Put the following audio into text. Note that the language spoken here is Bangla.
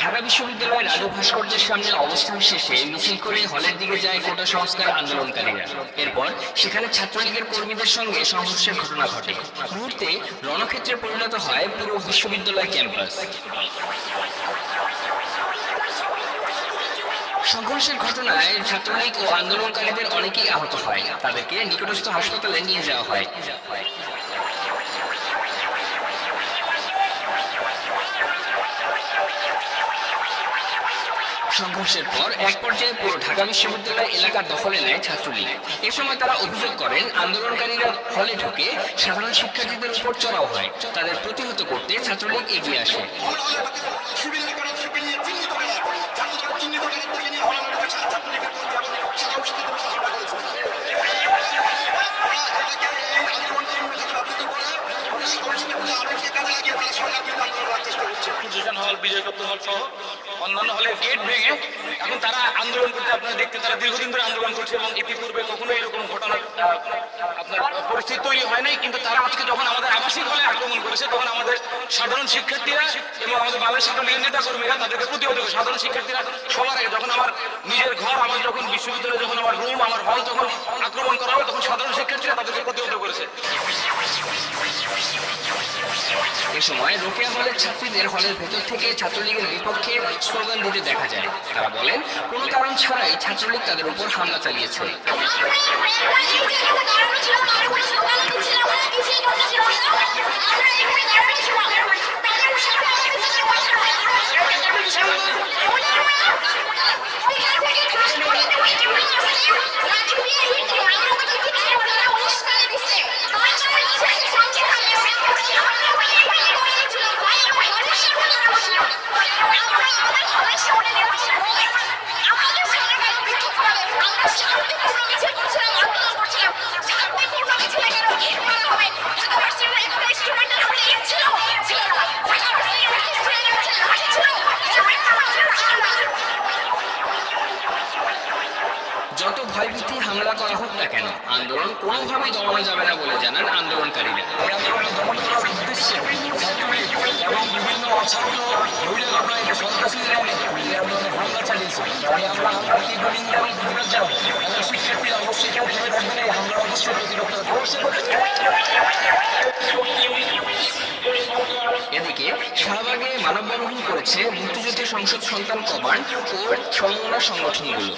ঢাকা বিশ্ববিদ্যালয়ের রাজু ভাস্কর্যের সামনে অবস্থান শেষে মিছিল করে হলের দিকে যায় কোটা সংস্কার আন্দোলনকারীরা। এরপর সেখানে ছাত্রলীগের কর্মীদের সঙ্গে সংঘর্ষের ঘটনা ঘটে। মুহূর্তে রণক্ষেত্রে পরিণত হয় পুরো বিশ্ববিদ্যালয় ক্যাম্পাস। সংঘর্ষের ঘটনায় ছাত্রলীগ ও আন্দোলনকারীদের অনেকেই আহত হয়। তাদেরকে নিকটস্থ হাসপাতালে নিয়ে যাওয়া হয়। সংঘর্ষের পর এক পর্যায়ে পুরো ঢাকা বিশ্ববিদ্যালয় এলাকা দখলে নেয় ছাত্রলীগ। এ সময় তারা অভিযোগ করেন, আন্দোলনকারীরা হলে ঢুকে সাধারণ শিক্ষার্থীদের উপর চড়াও হয়। তাদের প্রতিহত করতে ছাত্রলীগ এগিয়ে আসে। হল বিজয়গুপ্ত হল সহ অন্যান্য হলের গেট ভেঙে এখন তারা আন্দোলন করতে আপনারা দেখতে তারা দীর্ঘদিন ধরে আন্দোলন করছে এবং ইতিপূর্বে কখনো এরকম ঘটনার আহ, আপনার পরিস্থিতি তৈরি হয় নাই। কিন্তু তারা আজকে যখন আমাদের আবাসিক হলে আক্রমণ করেছে তখন আমাদের সাধারণ শিক্ষার্থীরা এবং আমাদের বাংলাদেশ ছাত্র লীগের নেতা কর্মীরা তাদেরকে প্রতিহত করে। সাধারণ শিক্ষার্থীরা সবার আগে যখন আমার নিজের ঘর আমার যখন বিশ্ববিদ্যালয়ে যখন আমার রুম আমার হল যখন আক্রমণ করা হয় এ সময় রোকেয়া হলের ছাত্রীদের হলের ভেতর থেকে ছাত্রলীগের বিপক্ষে স্লোগান দিতে দেখা যায়। তারা বলেন, কোনো কারণ ছাড়াই ছাত্রলীগ তাদের উপর হামলা চালিয়েছে। আমরা যত ভয়ভীতি হামলা করা হোক না কেন, আন্দোলন কোনোভাবেই দমানো যাবে না বলে জানান আন্দোলনকারীরা। এবং বিভিন্ন অছাত্র এদিকে শাহবাগে মানববন্ধন করেছে মুক্তিযুদ্ধ সংসদ সন্তান কমান্ড ও সমমনা সংগঠনগুলো।